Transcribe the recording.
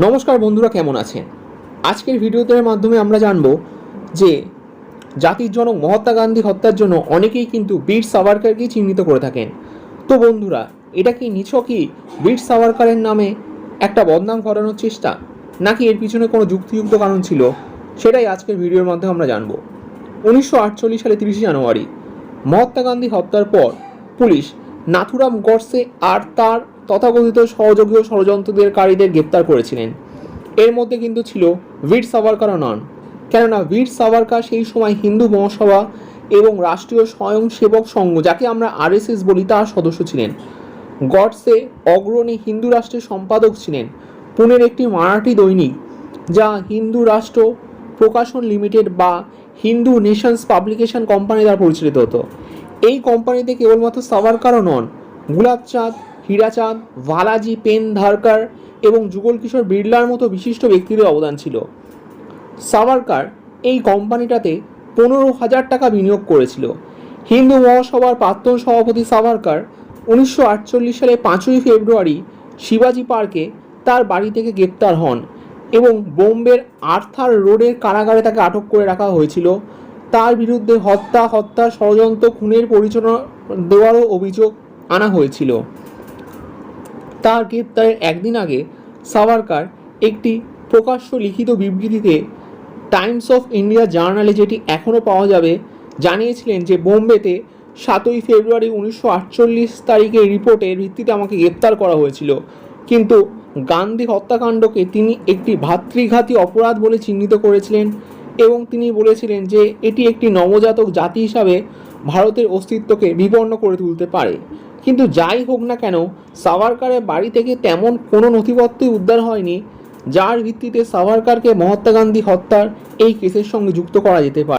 নমস্কার বন্ধুরা, কেমন আছেন? আজকের ভিডিওতে মাধ্যমে আমরা জানব যে জাতির জনক মহাত্মা গান্ধী হত্যার জন্য অনেকেই কিন্তু বীর সাভারকারকেই চিহ্নিত করে থাকেন। তো বন্ধুরা, এটা কি নিছকই বীর সাভারকারের নামে একটা বদনাম করানোর চেষ্টা? নাকি এর পিছনে কোনো যুক্তিযুক্ত কারণ ছিল? সেটাই আজকের ভিডিওর মাধ্যমে আমরা জানব। উনিশশো আটচল্লিশ সালে তিরিশে জানুয়ারি, মহাত্মা গান্ধী হত্যার পর পুলিশ নাথুরাম গডসে আর তার তথাকথিত সহযোগী ও ষড়যন্ত্রকারীদের গ্রেপ্তার করেছিলেন। এর মধ্যে কিন্তু ছিল বীর সাভারকারও নন। কেননা বীর সাভারকার সেই সময় হিন্দু মহাসভা এবং রাষ্ট্রীয় স্বয়ংসেবক সংঘ, যাকে আমরা আরএসএস বলি, তার সদস্য ছিলেন। গডসে অগ্রণী হিন্দু রাষ্ট্রের সম্পাদক ছিলেন। পুনের একটি মারাঠি দৈনিক, যা হিন্দু রাষ্ট্র প্রকাশন লিমিটেড বা হিন্দু নেশনস পাবলিকেশন কোম্পানি দ্বারা পরিচালিত হতো। এই কোম্পানিতে কেবলমাত্র সাভারকারও নন, গুলাবচাঁদ হীরাচাঁদ ভালাজি পেন ধারকার এবং যুগল কিশোর বিড়লার মতো বিশিষ্ট ব্যক্তিদের অবদান ছিল। সাভারকার এই কোম্পানিটাতে পনেরো হাজার টাকা বিনিয়োগ করেছিল। হিন্দু মহাসভার প্রাক্তন সভাপতি সাভারকার উনিশশো আটচল্লিশ সালে পাঁচই ফেব্রুয়ারি শিবাজি পার্কে তার বাড়ি থেকে গ্রেপ্তার হন এবং বোম্বের আর্থার রোডের কারাগারে তাকে আটক করে রাখা হয়েছিল। তার বিরুদ্ধে হত্যা হত্যা ষড়যন্ত্র, খুনের পরিচালনা দেওয়ারও অভিযোগ আনা হয়েছিল। তার গ্রেপ্তারের একদিন আগে সাভারকার একটি প্রকাশ্য লিখিত বিবৃতিতে টাইমস অফ ইন্ডিয়া জার্নালে যেটি এখনও পাওয়া যাবে, জানিয়েছিলেন যে বোম্বেতে সাতই ফেব্রুয়ারি উনিশশো আটচল্লিশ তারিখের রিপোর্টের ভিত্তিতে আমাকে গ্রেপ্তার করা হয়েছিল। কিন্তু গান্ধী হত্যাকাণ্ডকে তিনি একটি ভাতৃঘাতী অপরাধ বলে চিহ্নিত করেছিলেন এবং তিনি বলেছিলেন যে এটি একটি নবজাতক জাতি হিসাবে ভারতের অস্তিত্বকে বিপন্ন করে তুলতে পারে। কিন্তু যাই হোক না কেন, সাভারকারের বাড়ি থেকে তেমন কোনো নথিপত্রই উদ্ধার হয়নি, যার ভিত্তিতে সাভারকারকে মহাত্মা গান্ধী হত্যার এই কেসের সঙ্গে যুক্ত করা যেতে পারে।